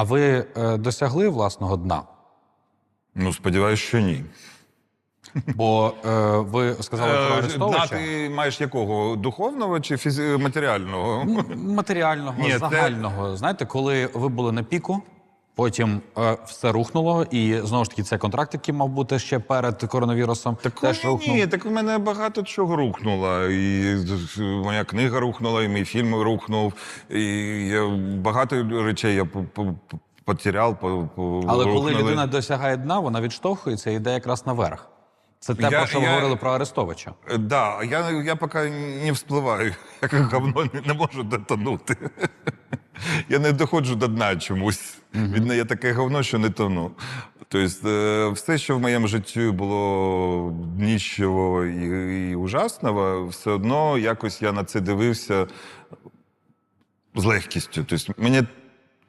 А ви е, досягли власного дна? Ну, сподіваюся, що ні. Бо е, ви сказали про Е, Арестовича Дна ти маєш якого? Духовного чи фізі... матеріального? матеріального, Ні, це- загального. Знаєте, коли ви були на піку, потім е, все рухнуло, і знову ж таки цей контракт, який мав бути ще перед коронавірусом, теж ні, рухнув. ні, так в мене багато чого рухнуло. І моя книга рухнула, і мій фільм рухнув. І я, багато речей я по- по- по- потеряв, по, по, Але коли рухнули. людина досягає дна, вона відштовхується і йде якраз наверх. Це те, Я- про що ви я- говорили про Арестовича. Е, Да, я, я поки не вспливаю, як говно не, не можу дотонути. Я не доходжу до дна чомусь. Від я таке говно, що не тону. Тобто, е, все, що в моєму житті було нічого і, і ужасного, все одно якось я на це дивився з легкістю. Тобто, мені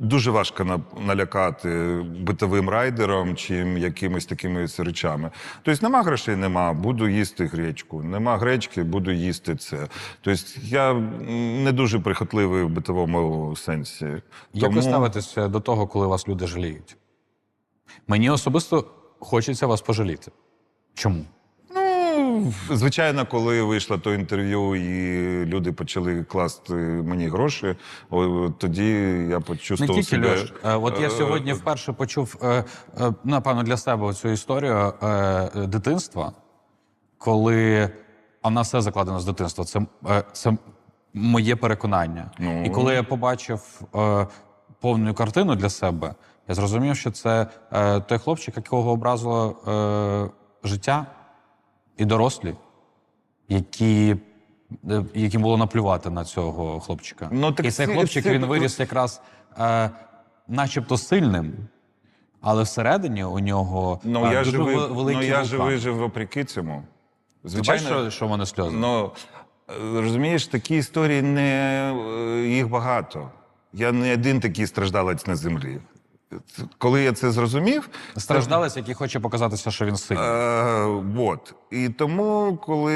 дуже важко налякати битовим райдером чи якимись такими речами. Тобто нема грошей, нема, буду їсти гречку. Нема гречки, буду їсти це. Тобто я не дуже прихотливий в битовому сенсі. Як ви ставитеся до того, коли вас люди жаліють? Мені особисто хочеться вас пожаліти. Чому? Ну, звичайно, коли вийшло то інтерв'ю, і люди почали класти мені гроші, о, тоді я Не почувствував тільки себе. Льош. Е, От я е, сьогодні вперше почув, е, напевно, для себе цю історію дитинства, коли а в все закладено з дитинства. Це, це моє переконання. Ну. І коли я побачив повну картину для себе, я зрозумів, що це той хлопчик, якого образило життя і дорослі, які. е, Яким було наплювати на цього хлопчика. Ну, так і цей це- хлопчик це- він виріс якраз е, начебто сильним, але всередині у нього Ну, е, я дуже ж ви- ве- великий ну, я ж вулкан. вижив вопреки цьому. Ти бачиш, що, що в мене сльози? Ну, е, розумієш, такі історії не їх багато. Я не один такий страждалець на землі. Коли я це зрозумів, Страждалець, який хоче показатися, що він сильний. Е, вот. І тому, коли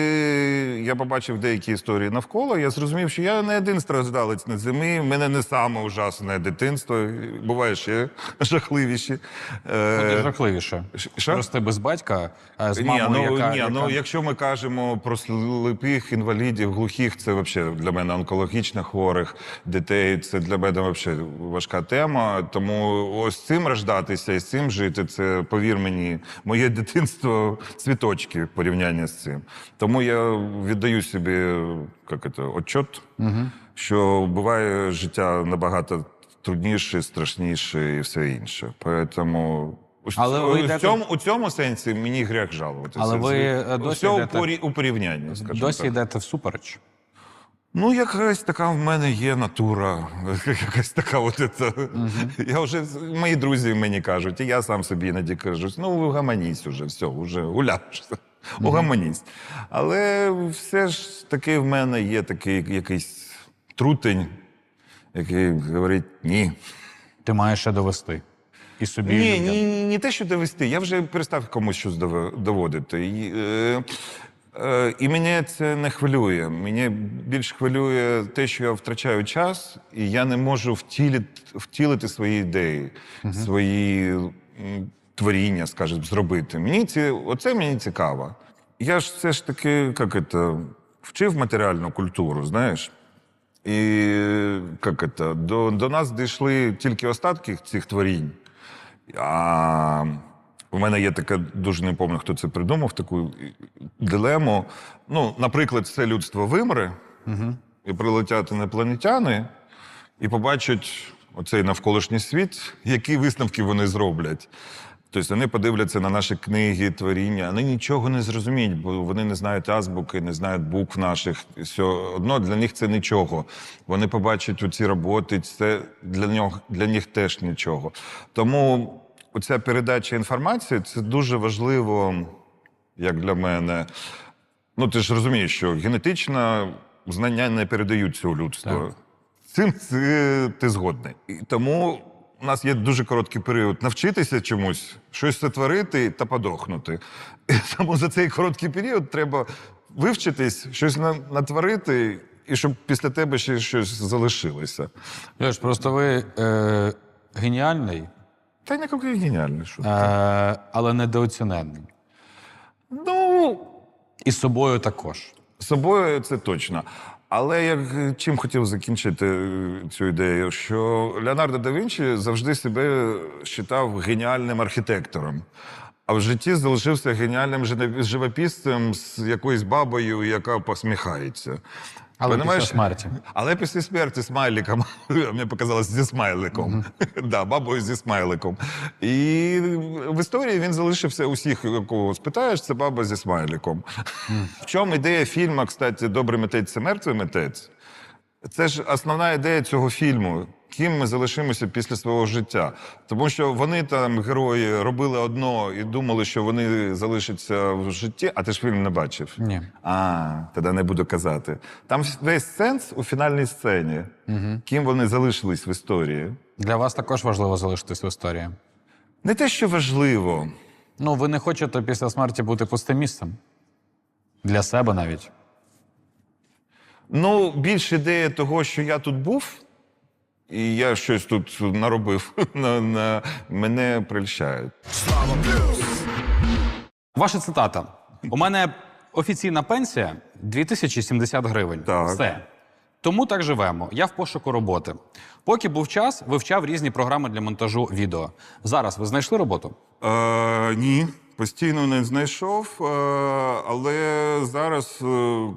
я побачив деякі історії навколо, я зрозумів, що я не один страждалець на землі, в мене не саме ужасне дитинство, буває ще жахливіші. Е, жахливіше. що? Рости без батька е, з ні, мамою, ну, яка, ні, яка... ну якщо ми кажемо про сліпих інвалідів, глухих, це взагалі для мене онкологічно хворих дітей. Це для мене взагалі важка тема. Тому ось цим рождатися і з цим жити, це повір мені, моє дитинство цвіточки в порівнянні з цим. Тому я віддаю собі як це, отчет, що буває життя набагато трудніше, страшніше і все інше. Поэтому Але ви в йдете- цьому, у цьому сенсі мені гріх жалуватися. Але ви, е, досі у, йдете- у порівнянні, досі так. йдете всупереч. Ну, якась така в мене є натура, якась така от це. Я вже, мої друзі мені кажуть, і я сам собі іноді кажу, ну, угаманісь уже, все, уже уляжся. Угаманісь. Але все ж таки в мене є такий якийсь трутень, який говорить ні. Ти маєш ще довести. І собі. Ні, людям. ні, ні, не те, що довести. Я вже перестав комусь щось доводити. І, е, і мене це не хвилює. Мене більш хвилює те, що я втрачаю час, і я не можу втілити, втілити свої ідеї, свої творіння, скажімо, зробити. Мені ці, оце мені цікаво. Я ж все ж таки, як це, вчив матеріальну культуру, знаєш. І як це, до, до нас дійшли тільки остатки цих творінь. А у мене є таке, дуже не пам'ятаю, хто це придумав, таку дилему. Ну, наприклад, все людство вимре, і прилетять інопланетяни, і побачать оцей навколишній світ, які висновки вони зроблять. Тобто вони подивляться на наші книги, творіння, вони нічого не зрозуміють, бо вони не знають азбуки, не знають букв наших. Все одно для них це нічого. Вони побачать у ці роботи, це для нього для них теж нічого. Тому оця передача інформації це дуже важливо, як для мене. Ну, ти ж розумієш, що генетично знання не передаються у людство. Так. Цим це, ти згодний. І тому у нас є дуже короткий період навчитися чомусь, щось сотворити та подохнути. І тому за цей короткий період треба вивчитись, щось на- натворити, і щоб після тебе ще щось залишилося. Леш, просто ви е, геніальний, Та ніякий геніальний що. е, але недооцінений. Ну, І собою також. собою це точно. Але як чим хотів закінчити е, цю ідею, що Леонардо да Вінчі завжди себе вважав геніальним архітектором. А в житті залишився геніальним живописцем з якоюсь бабою, яка посміхається. Але Понимаєш? після смерті. Але після смерті смайликом, мені показалось зі смайликом. да, бабою зі смайликом. І в історії він залишився усіх, кого спитаєш, це баба зі смайликом. В чому ідея фільму, кстати, Добрий митець це мертвий митець? Це ж основна ідея цього фільму. Ким ми залишимося після свого життя? Тому що вони там, герої, робили одно і думали, що вони залишаться в житті, а ти ж фільм не бачив. Ні. А, тоді не буду казати. Там весь сенс у фінальній сцені, ким вони залишились в історії. Для вас також важливо залишитись в історії. Не те, що важливо. Ну, ви не хочете після смерті бути пустим місцем. Для себе навіть. Ну, більш ідея того, що я тут був, і я щось тут наробив, на, на, мене прельщає. Ваша цитата. У мене офіційна пенсія 2070 гривень. Так. Все. Тому так живемо. Я в пошуку роботи. Поки був час, вивчав різні програми для монтажу відео. Зараз ви знайшли роботу? Е, ні, постійно не знайшов, е, але зараз е,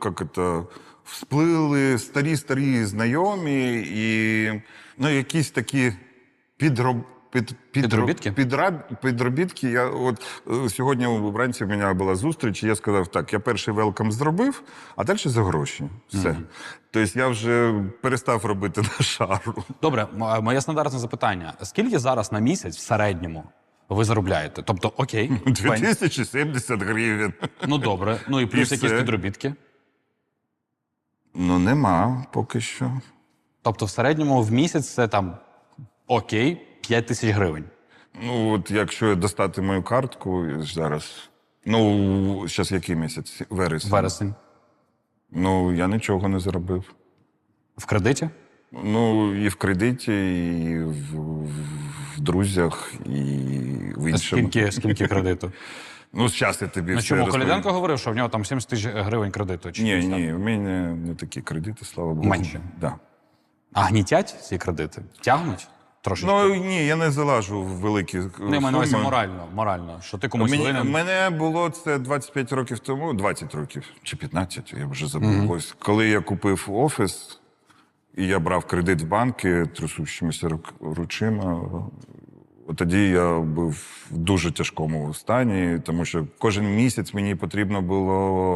як це, всплили старі-старі знайомі і ну, якісь такі підроб. Під, підроб- Підробітки? Підраб, підробітки. Я от е, сьогодні вранці в мене була зустріч, і я сказав: так, я перший велкам зробив, а далі за гроші. Все. Тобто я вже перестав робити на шару. Добре, моє стандартне запитання: скільки зараз на місяць в середньому ви заробляєте? Тобто, окей, пен- 2070 гривень. ну добре. Ну і плюс І якісь підробітки. Ну, нема поки що. Тобто, в середньому в місяць це там окей, 5 тисяч гривень. Ну, от якщо достати мою картку зараз. Ну, зараз який місяць? Вересень. Вересень. Ну, я нічого не заробив. В кредиті? Ну, і в кредиті, і в, в друзях, і в іншому. Скільки, скільки кредиту? Ну, зараз я тобі Ну все чому розповім. Коляденко говорив, що в нього там 70 тисяч гривень кредиту? Чи Ні, ні, в мене не такі кредити, слава Богу. Менше? Да. А гнітять ці кредити? Тягнуть? Трошки. Ну, ні, я не залажу в великі не маю на увазі морально, морально, що ти комусь Мені, винен. мене було це 25 років тому, 20 років чи 15, я вже забув. Ось коли я купив офіс, і я брав кредит в банки трясущимися рук- ручима. Тоді я був в дуже тяжкому стані, тому що кожен місяць мені потрібно було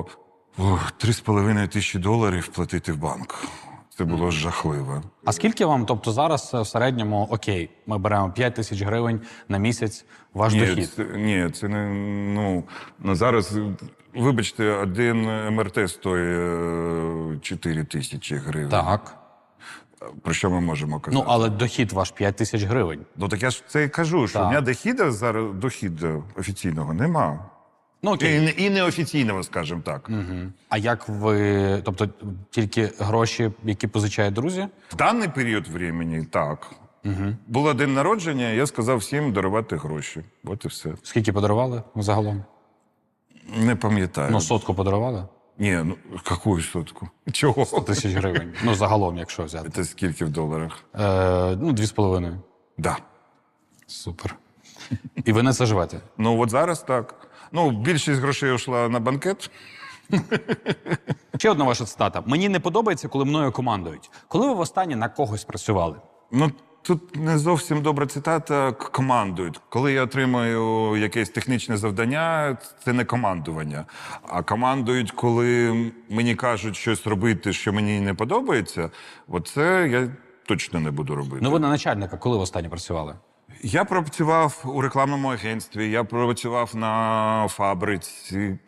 ох, 3,5 тисячі доларів платити в банк. Це було жахливо. А скільки вам, тобто зараз е, в середньому окей, ми беремо 5 тисяч гривень на місяць ваш Ні, дохід. це, ні, це не ну, ну зараз. Вибачте, один МРТ стоїть е, 4 тисячі гривень. Так. Про що ми можемо казати? Ну, але дохід ваш 5 тисяч гривень. Ну так я ж це і кажу, що Так. у мене дохіда зараз дохіду офіційного нема. Ну окей. І, і неофіційного, скажімо так. А як ви, тобто тільки гроші, які позичають друзі? В даний період времени так. Угу. Було день народження, я сказав всім дарувати гроші. От і все. Скільки подарували загалом? Не пам'ятаю. Ну, сотку подарували? Ні, ну яку сотку? Чого? Тисяч гривень. Ну, загалом, якщо взяти. Це скільки в доларах? Е, ну, дві з половиною. Да. Супер. І ви на це живете? Ну от зараз так. Ну, більшість грошей йшла на банкет. Ще одна ваша цитата. Мені не подобається, коли мною командують. Коли ви востаннє на когось працювали? Ну тут не зовсім добра цитата командують. Коли я отримую якесь технічне завдання, це не командування. А командують, коли мені кажуть щось робити, що мені не подобається, оце я точно не буду робити. Ну, ви на начальника, коли востаннє працювали? Я працював у рекламному агентстві, я працював на фабриці,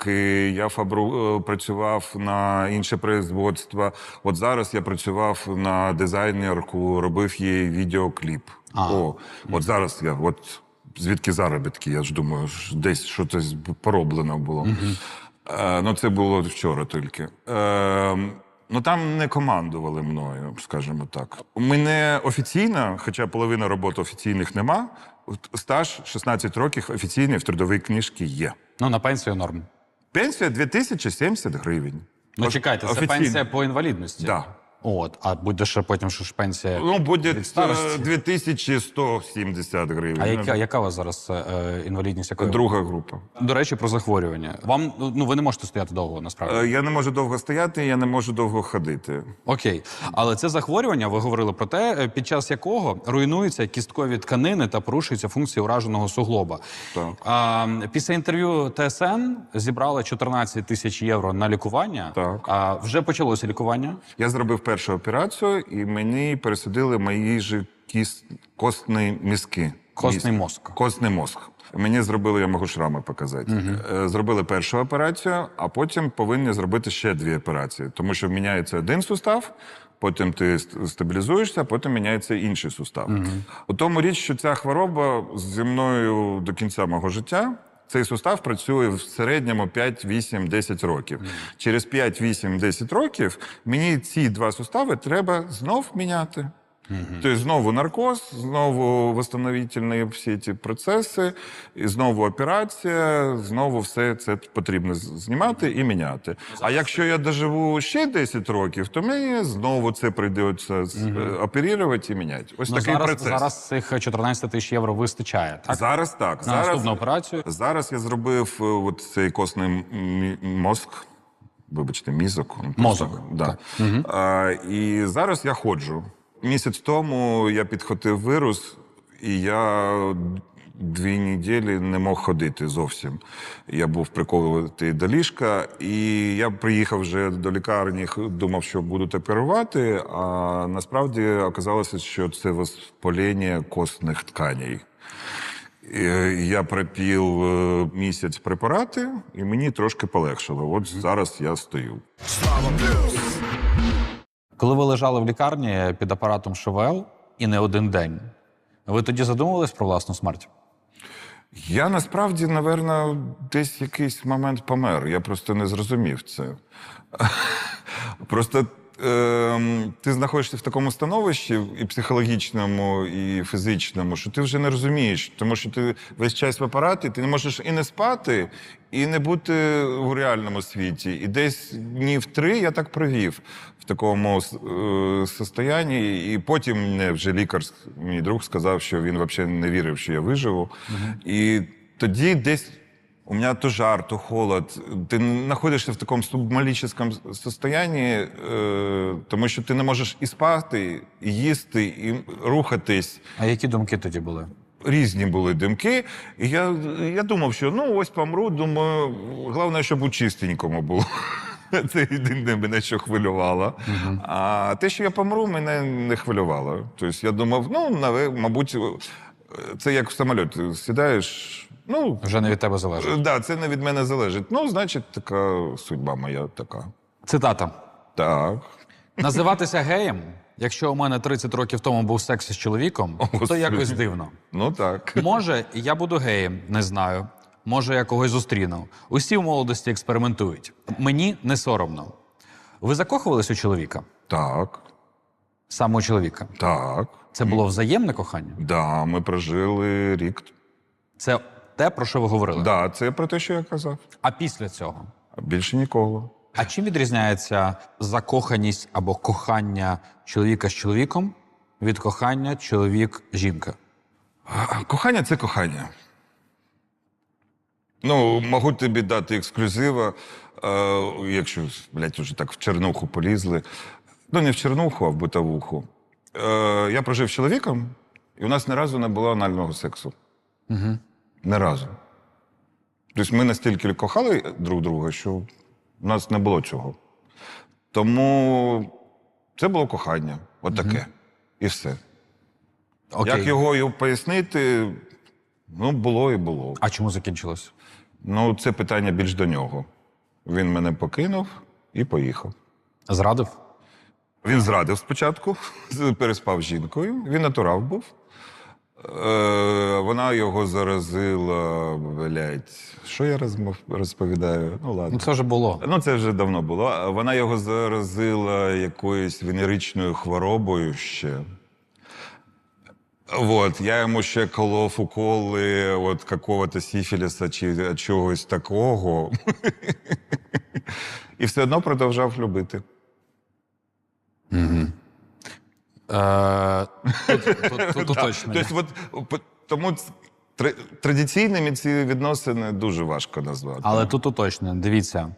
я фабру, е, працював на інше производство. От зараз я працював на дизайнерку, робив їй відеокліп. А. О, от зараз я, от звідки заробітки, я ж думаю, десь щось пороблено було. Е, ну, це було вчора тільки. Е, Ну там не командували мною, скажімо так. У мене офіційно, хоча половина робот офіційних нема, стаж 16 років офіційний в трудовій книжці є. Ну, на пенсію норм. Пенсія 2070 гривень. Ну, чекайте, це офіційно. пенсія по інвалідності. Да. От, а буде ще потім що ж пенсія. Ну, буде Від старості. е, 2170 гривень. а яка, яка у вас зараз е, інвалідність? Якої? Друга група. До речі, про захворювання. Вам ну ви не можете стояти довго, насправді. Е, Я не можу довго стояти, я не можу довго ходити. Окей, але це захворювання, ви говорили про те, е, під час якого руйнуються кісткові тканини та порушуються функції ураженого суглоба. Так. А, після інтерв'ю ТСН зібрали 14 тисяч євро на лікування. Так. А вже почалося лікування. Я зробив першу операцію, і мені пересадили мої ж кіс... костні мізки. Костний мозк. Костний мозк. Мені зробили, я можу шрами показати. Е, Зробили першу операцію, а потім повинні зробити ще дві операції, тому що міняється один сустав. Потім ти стабілізуєшся, а потім міняється інший сустав. У тому річ, що ця хвороба зі мною до кінця мого життя. Цей сустав працює в середньому 5, 8, 10 років. Через 5, 8, 10 років мені ці два сустави треба знов міняти. Тобто знову наркоз, знову восстановительні всі ці процеси, і знову операція, знову все це потрібно знімати і міняти. А якщо я доживу ще 10 років, то мені знову це прийдеться з- е, оперувати і міняти. Ось Ну, такий зараз, процес. зараз цих 14 тисяч євро вистачає. Так? Зараз так. На Зараз, наступну операцію. зараз я зробив е, от цей костний м- мозк. Вибачте, мізок. он Мозок, Да. А, і зараз я ходжу. Місяць тому я підхватив вірус, і я дві неділі не мог ходити зовсім. Я був приколувати до ліжка, і я приїхав вже до лікарні, думав, що будуть оперувати. А насправді оказалося, що це воспалення костних тканей. Е, Я пропів е, місяць препарати, і мені трошки полегшило. От зараз я стою. Коли ви лежали в лікарні під апаратом ШВЛ і не один день, ви тоді задумувались про власну смерть? Я насправді, напевно, десь якийсь момент помер. Я просто не зрозумів це. Просто е, ти знаходишся в такому становищі і психологічному, і фізичному, що ти вже не розумієш, тому що ти весь час в апараті, ти не можеш і не спати, і не бути у реальному світі. І десь днів три я так провів в такому е, состоянні. І потім мені вже лікар, мій друг, сказав, що він взагалі не вірив, що я виживу. І тоді десь у меня то жар, то холод. Ти знаходишся в такому субмалічному состоянні, е, тому що ти не можеш і спати, і їсти, і рухатись. А які думки тоді були? Різні були димки. І я, я думав, що ну ось помру, думаю, головне, щоб у чистенькому було. Це єдине мене, що хвилювало. А те, що я помру, мене не хвилювало. Тобто я думав, ну, мабуть, це як в самоліт. Сідаєш, ну, Вже не від тебе залежить. Да, це не від мене залежить. Ну, значить, така судьба моя така. Цитата: Так. називатися геєм, якщо у мене 30 років тому був секс із чоловіком, то Господи. якось дивно. Ну так. Може, я буду геєм, не знаю. Може, я когось зустріну. Усі в молодості експериментують. Мені не соромно. Ви закохувались у чоловіка? Так. Саме у чоловіка. Так. Це було взаємне кохання? Да, ми прожили рік. Це те, про що ви говорили. Да, це про те, що я казав. А після цього? Більше ніколи. А чим відрізняється закоханість або кохання чоловіка з чоловіком від кохання чоловік-жінка? Кохання це кохання. Ну, можу тобі дати ексклюзива, е, якщо, блядь, вже так в чернуху полізли. Ну, не в чернуху, а в битовуху. Е, я прожив з чоловіком, і у нас ні разу не було анального сексу. Угу. Ні разу. Тобто ми настільки кохали друг друга, що в нас не було цього. Тому це було кохання. Отаке. І все. Окей. Як його і пояснити, ну, було і було. А чому закінчилось? Ну, це питання більш до нього. Він мене покинув і поїхав. Зрадив? Він зрадив спочатку, переспав з жінкою, він натурав був. Е, вона його заразила, блядь. Що я розмов- розповідаю? Ну ладно. Ну це вже було. Ну, це вже давно було. Вона його заразила якоюсь венеричною хворобою ще. Вот, я йому ще колов уколи от какого-то сіфіліса чи чогось такого. І все одно продовжав любити. Е, тут, уточнення. Тобто, тому традиційними ці відносини дуже важко назвати. Але тут уточнення. Дивіться,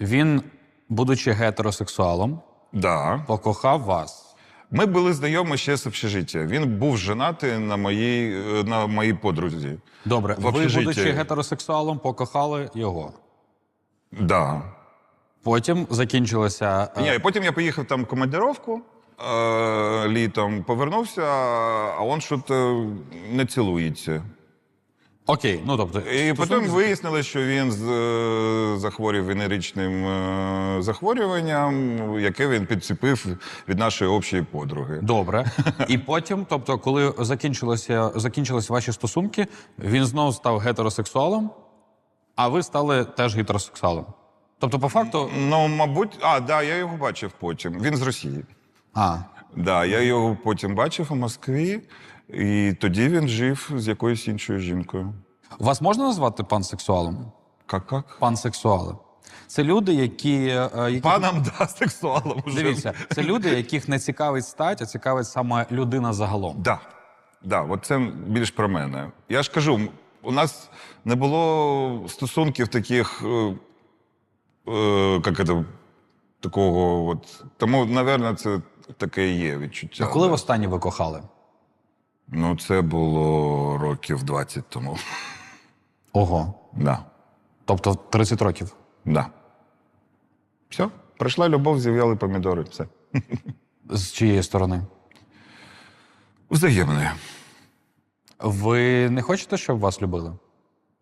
він, будучи гетеросексуалом, Да. покохав вас. Ми були знайомі ще з общежиття. Він був женатий на моїй, е, на моїй подрузі. Добре, В ви, будучи гетеросексуалом, покохали його. Да. Потім закінчилося. е, Ні, потім я поїхав там в командировку літом, повернувся, а він щось не цілується. Окей, ну тобто. І потім вияснили, що він з, е, захворів венеричним е, захворюванням, яке він підцепив від нашої общої подруги. Добре. І потім, тобто, коли закінчилися, закінчилися ваші стосунки, він знову став гетеросексуалом, а ви стали теж гетеросексуалом. Тобто, по факту. Ну, мабуть, а, да, я його бачив потім. Він з Росії. А, Да, я його потім бачив у Москві, і тоді він жив з якоюсь іншою жінкою. вас можна назвати пансексуалом? Как-как? Пансексуали. Це люди, які. е, які... Паном, да, сексуалом. Вже. Дивіться, це люди, яких не цікавить стать, а цікавить саме людина загалом. Да. Да, от це більш про мене. Я ж кажу, у нас не було стосунків таких, е, е, як це, такого, от. Тому, напевно, це таке є відчуття. А коли востаннє ви кохали? Ну, це було років 20 тому. Ого. Да. Тобто 30 років. Да. Все, прийшла любов, зів'яли помідори. Все. З чиєї сторони? Взаємне. Ви не хочете, щоб вас любили?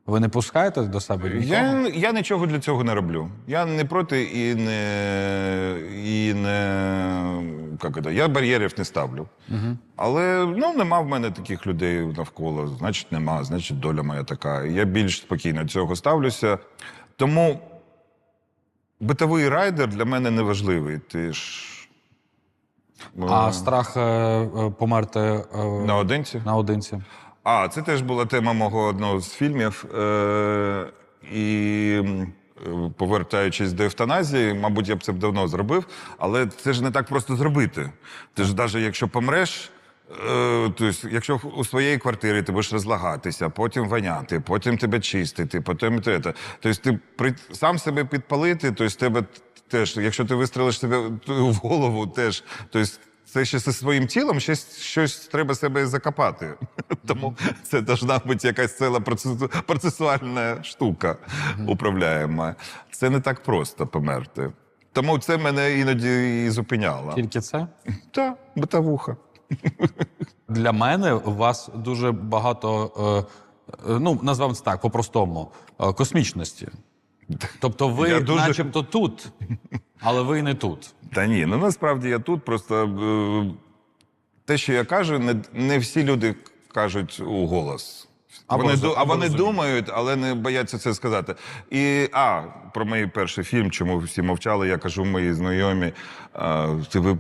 Ви не пускаєте до себе нікого? Я, я нічого для цього не роблю. Я не проти і не. І не як це, я бар'єрів не ставлю. Угу. Але ну, нема в мене таких людей навколо. Значить, нема, значить, доля моя така. Я більш спокійно до цього ставлюся. Тому битовий райдер для мене не важливий. Ти ж. А е, страх е, е, померти наодинці? наодинці? А, це теж була тема мого одного з фільмів. Е- і повертаючись до евтаназії, мабуть, я б це б давно зробив, але це ж не так просто зробити. Ти ж навіть якщо помреш. Тобто, якщо у своїй квартирі ти будеш розлагатися, потім воняти, потім тебе чистити, потім те. Тобто ти сам себе підпалити, тобто тебе теж, якщо ти вистрелиш себе в голову, теж, тобто це ще зі своїм тілом, ще щось треба себе закопати. Тому це должна бути якась ціла процесуальна штука управляєма. Це не так просто померти. Тому це мене іноді і зупиняло. Тільки це? Та, битавуха. Для мене у вас дуже багато, е, е, ну, назвемо це так, по-простому, е, космічності. Тобто ви дуже- начебто тут, але ви не тут. Та ні, ну насправді я тут просто е, те, що я кажу, не, не всі люди кажуть у голос. Або вони, а вони думають, але не бояться це сказати. І а, про мій перший фільм, чому всі мовчали, я кажу мої знайомі. А, ти ви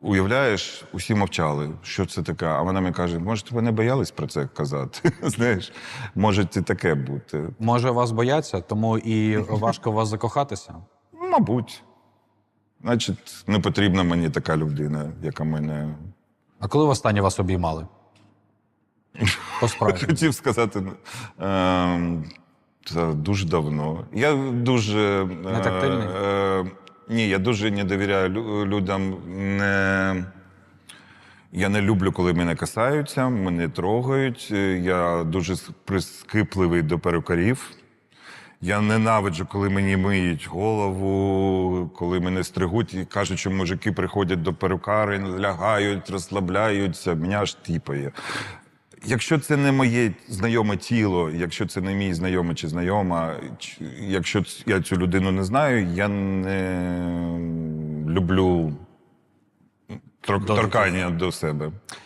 уявляєш, усі мовчали. Що це таке? А вона мені каже: може, ви не боялись про це казати? Знаєш, може і таке бути. Може, вас бояться, тому і важко вас закохатися. Мабуть. Значить, не потрібна мені така людина, яка мене А коли востаннє вас обіймали? По справді. Хотів сказати, е, це дуже давно. Я дуже. Не тактильний? Е, е, ні, я дуже не довіряю людям. Не, я не люблю, коли мене касаються, мене трогають. Е, Я дуже прискіпливий до перукарів. Я ненавиджу, коли мені миють голову, коли мене стригуть і кажуть, що мужики приходять до перукари, лягають, розслабляються, мене аж тіпає. Якщо це не моє знайоме тіло, якщо це не мій знайомий чи знайома, якщо я цю людину не знаю, я не люблю торкання до себе.